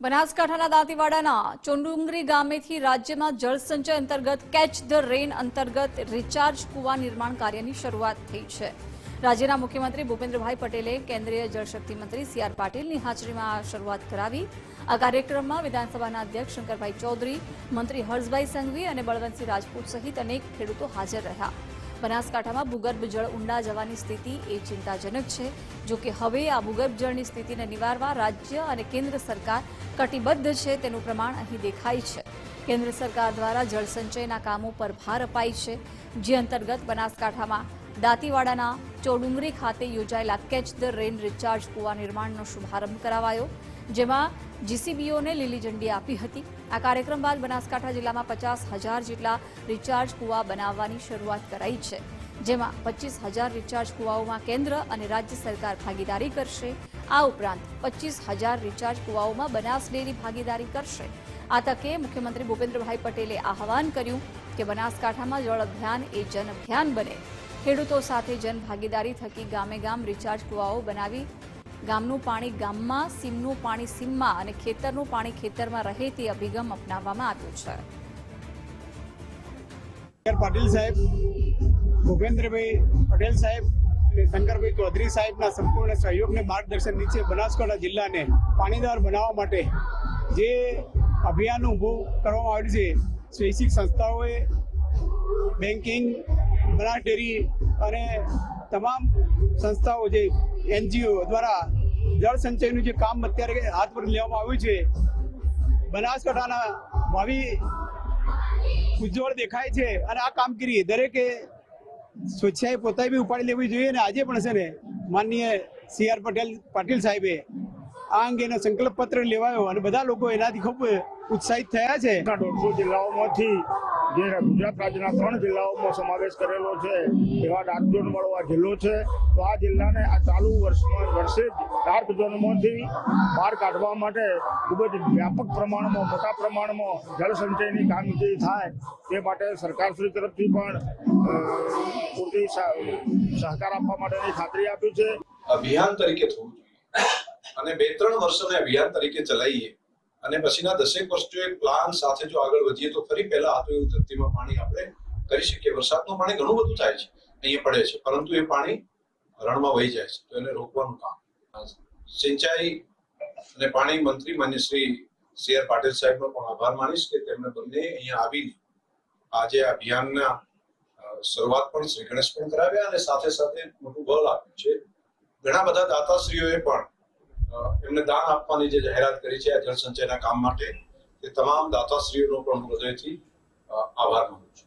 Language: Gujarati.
બનાસકાંઠાના દાંતીવાડાના ચોંડુંગરી ગામેથી રાજ્યમાં જળસંચય અંતર્ગત કેચ ધ રેન અંતર્ગત રિચાર્જ કુવા નિર્માણ કાર્યની શરૂઆત થઈ છે. રાજ્યના મુખ્યમંત્રી ભૂપેન્દ્રભાઈ પટેલે કેન્દ્રીય જળશક્તિ મંત્રી સી પાટીલની હાજરીમાં શરૂઆત કરાવી. આ કાર્યક્રમમાં વિધાનસભાના અધ્યક્ષ શંકરભાઈ ચૌધરી, મંત્રી હર્ષભાઈ સંઘવી અને બળવંતસિંહ રાજપૂત સહિત અનેક ખેડૂતો હાજર રહ્યા. બનાસકાંઠામાં ભૂગર્ભ જળ ઊંડા જવાની સ્થિતિ એ ચિંતાજનક છે. જો કે હવે આ ભૂગર્ભ જળની સ્થિતિને નિવારવા રાજ્ય અને કેન્દ્ર સરકાર કટિબદ્ધ છે તેનું પ્રમાણ અહીં દેખાય છે. કેન્દ્ર સરકાર દ્વારા જળસંચયના કામો પર ભાર અપાય છે. જે અંતર્ગત બનાસકાંઠામાં દાંતીવાડાના ચોડુંગરી ખાતે યોજાયેલા કેચ ધ રેન રિચાર્જ કુવા નિર્માણનો શુભારંભ કરાવાયો. જેમાં જીસીબીઓને લીલી ઝંડી આપી હતી. આ કાર્યક્રમ બાદ બનાસકાંઠા જિલ્લામાં પચાસ હજાર જેટલા રિચાર્જ કુવા બનાવવાની શરૂઆત કરાઈ છે, જેમાં પચીસ હજાર રિચાર્જ કુવાઓમાં કેન્દ્ર અને રાજ્ય સરકાર ભાગીદારી કરશે. આ ઉપરાંત પચીસ હજાર રિચાર્જ કુવાઓમાં બનાસ ડેરી ભાગીદારી કરશે. આ તકે મુખ્યમંત્રી ભૂપેન્દ્રભાઈ પટેલે આહવાન કર્યું કે બનાસકાંઠામાં જળ અભિયાન એ જન અભિયાન બને. ખેડૂતો સાથે જન ભાગીદારી થકી ગામે ગામ રિચાર્જ કુવાઓ બનાવી ગામનું પાણી ગામમાં, સીમનું પાણી સીમમાં અને ખેતરનું પાણી ખેતરમાં રહે તે અભિગમ અપનાવવામાં આવ્યો છે. પાટીલ સાહેબ, ભૂપેન્દ્રભાઈ પટેલ સાહેબ અને શંકરભાઈ ચૌધરી સાહેબના સંપૂર્ણ સહયોગને માર્ગદર્શન નીચે બનાસકાંઠા જિલ્લાને પાણીદાર બનાવવા માટે જે અભિયાન ઊભું કરવામાં આવ્યું છે શૈક્ષિક સંસ્થાઓએ બેન્કિંગ બનાસ ડેરી અને તમામ સંસ્થાઓ જે એનજીઓ દ્વારા જળ સંચયનું જે કામ અત્યારે હાથ પર લેવામાં આવ્યું છે, બનાસકાંઠાના ભાવિ ઉજ્જવળ દેખાય છે અને આ કામગીરી દરેકે સ્વેચ્છાએ પોતાએ બી ઉપાડી લેવી જોઈએ અને આજે પણ છે ને માનનીય સી આર પટેલ પાટીલ સાહેબે આ અંગેનો સંકલ્પ પત્ર લેવાયો અને બધા લોકો એનાથી ખૂબ ઉત્સાહિત થયા છે. જિલ્લાઓમાંથી જે ગુજરાત રાજ્યના ત્રણ જિલ્લાઓમાં સમાવેશ કરેલો છે, એવા ડાર્ક આ જિલ્લો છે, તો આ જિલ્લાને આ ચાલુ વર્ષમાં વર્ષે જ ડાર્ક ઝોનમાંથી બહાર કાઢવા માટે ખૂબ જ વ્યાપક પ્રમાણમાં, મોટા પ્રમાણમાં જળ સંચયની કામગીરી થાય, તે માટે સરકારશ્રી તરફથી પણ પૂરતી સહકાર આપવા માટેની ખાતરી આપી છે. અભિયાન તરીકે થવું જોઈએ. અને બે ત્રણ વર્ષોને અભિયાન તરીકે ચલાવીએ. અને પછીના દસેક વર્ષ જો એક પ્લાન સાથે જો આગળ વધીએ તો ફરી પહેલા હતું એવું ધરતીમાં પાણી આપણે કરી શકીએ. વરસાદનું પાણી ઘણું બધું થાય છે, અહીંયા પડે છે, પરંતુ એ પાણી રણમાં વહી જાય છે, તો એને રોકવાનું કામ. સિંચાઈ અને પાણી મંત્રી માન્ય શ્રી સી આર પાટીલ સાહેબનો પણ આભાર માનીશ કે તેમણે બંને અહીંયા આવીને આજે અભિયાનના શરૂઆત પણ શ્રી ગણેશ પણ કરાવ્યા અને સાથે સાથે મોટું બળ આપ્યું છે. ઘણા બધા દાતાશ્રીઓએ પણ એમને દાન આપવાની જે જાહેરાત કરી છે આ જળસંચયના કામ માટે તે તમામ દાતાશ્રીઓનો પણ હૃદયથી આભાર માનું છું.